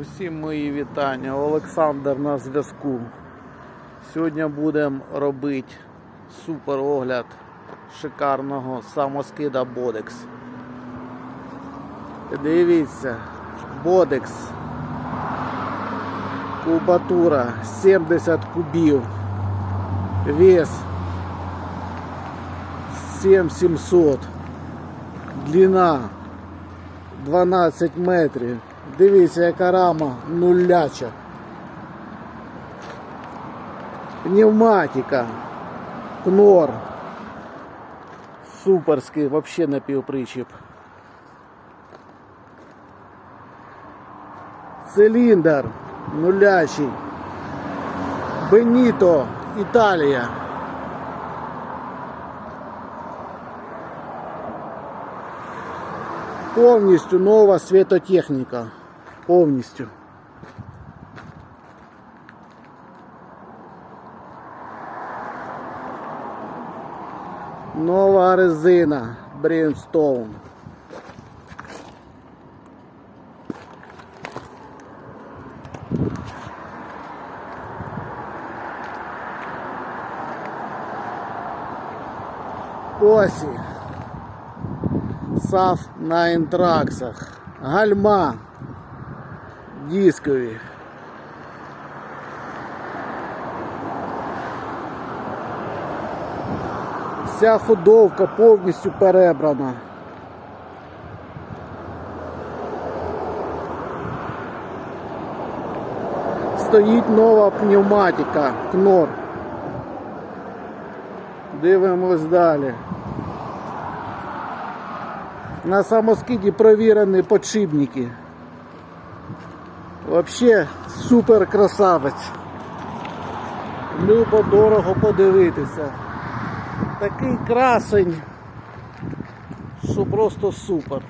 Усім мої вітання. Олександр на зв'язку. Сьогодні будемо робити супер огляд шикарного самоскида Бодекс. Дивіться, Бодекс. Кубатура 70 кубів. Вес 7700. Длина 12 метрів. Дивіться, яка рама нуляча. Пневматика. Кнор. Суперський, взагалі напівпричіп. Циліндр нулячий. Беніто, Італія. Повністю нова світотехніка. Повністю. Нова резина Brimstone. Осі. САФ на інтраксах. Гальма дискові. Вся ходовка повністю перебрана. Стоїть нова пневматика, кнор. Дивимось далі. На самоскиді провірені подшипники. Вообще супер красавець. Любо дорого подивитися. Такий красень, що просто супер.